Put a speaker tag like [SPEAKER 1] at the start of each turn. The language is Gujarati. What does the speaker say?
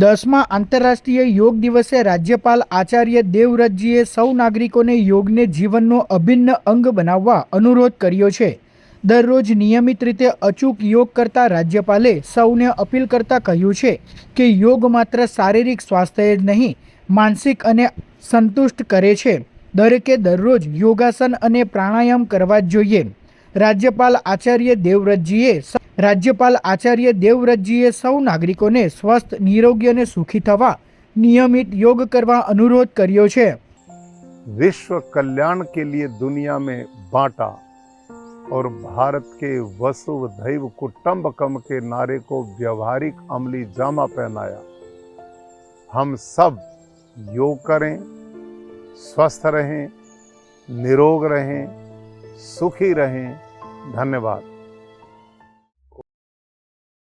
[SPEAKER 1] દસમા આંતરરાષ્ટ્રીય યોગ દિવસે રાજ્યપાલ આચાર્ય દેવવ્રતજીએ સૌ નાગરિકોને યોગને જીવનનો અભિન્ન અંગ બનાવવા અનુરોધ કર્યો છે. દરરોજ નિયમિત રીતે અચૂક યોગ કરતા રાજ્યપાલે સૌને અપીલ કરતા કહ્યું છે કે યોગ માત્ર શારીરિક સ્વાસ્થ્ય જ નહીં, માનસિક અને સંતુષ્ટ કરે છે. દરેકે દરરોજ યોગાસન અને પ્રાણાયામ કરવા જ જોઈએ. રાજ્યપાલ આચાર્ય દેવવ્રતજીએ રાજ્યપાલ આચાર્ય દેવવ્રતજીએ સૌ નાગરિકોને સ્વસ્થ નિરોગી અને સુખી થવા નિયમિત યોગ કરવા અનુરોધ કર્યો છે
[SPEAKER 2] विश्व कल्याण के लिए दुनिया में बांटा और भारत के वसुधैव कुटुंबकम के नारे को व्यवहारिक अमली जामा पहनाया हम सब योग करें स्वस्थ रहें निरोग रहें सुखी रहें धन्यवाद